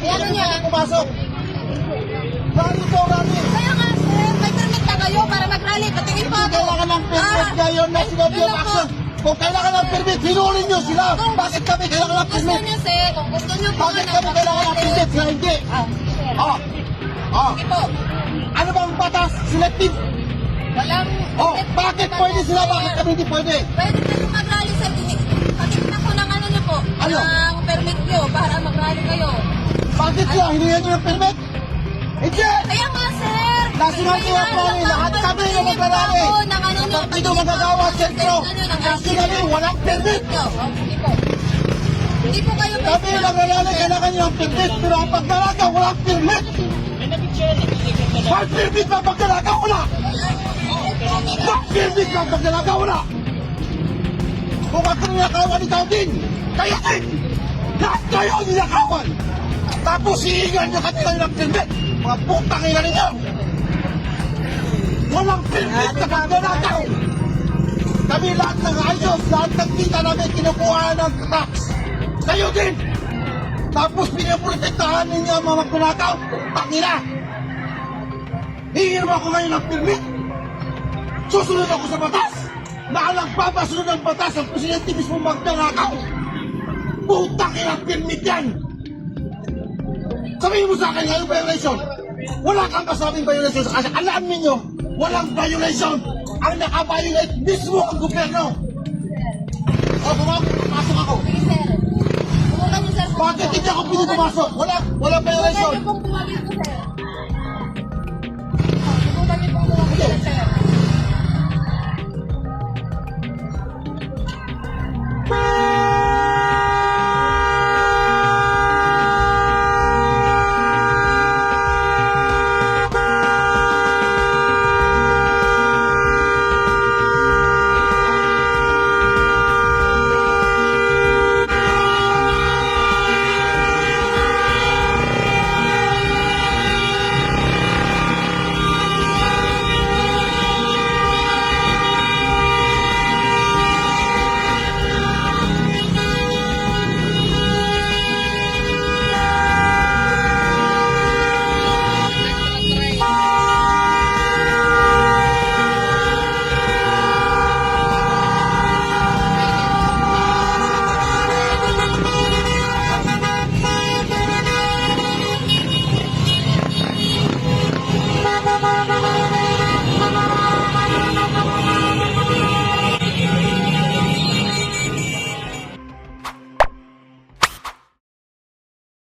Ano niya? pumasok? Rally to, rally. Kaya nga, sir, may permit na kayo para mag-rally. Patingin po ako. Kailangan ng permit Ah, ngayon na sinabi yun yung action. Kung kailangan ng permit, hinulin nyo sila. Kung- Bakit kami kailangan ng Kung gusto permit? niyo, sir, kung gusto niyo po Bakit na kami kailangan ng permit? Sila hindi. Ah. Oh. Oh. Sige po. Ano bang batas? Selective. Walang... Oh, bakit pwede sila? Bakit kami hindi pwede? Pwede kayo mag-rally, sir. Patingin ko ng ano niyo po. Ano? Ng permit niyo para mag-rally kayo. Sila? Hiningan nyo ng permit? Hindi! Kaya nga, sir. National Kaya Kaya Rally, lahat kami na ng ano niyo. Partido magagawa, sentro. National, walang permit. Hindi po kayo Kami pwede- nagrarally, kailangan nyo ng permit. Pero ang pagdalaga, walang permit. May permit ba pagdalaga? Wala. May permit ba pagdalaga? Wala. Kung ako ninakawan, ikaw din. Kayo din. Lahat kayo ang ninakawan. Tapos hihingan nyo kanila ng permit. Mga putang ina ninyo. Walang permit na pagdalagaw. Kami lahat ng ayos, lahat ng kita namin kinukuha ng tax. Kayo din! Tapos pinaprotektahan ninyo ang mga kunakaw. Tangina! Mo ako ngayon ng permit. Susunod ako sa batas. Na ang nagpapasunod ng batas ang presidente mismo magdanakaw. Putang ina permit yan! Sabihin mo sa akin ngayon violation. Wala kang kasabing violation sa kasi alam ninyo, walang violation. Ang nakabiolate mismo ang gobyerno. O, pumasok, pumasok ako. Bakit hindi ako pwede pumasok? Wala, wala violation. pong tumawid ko, sir.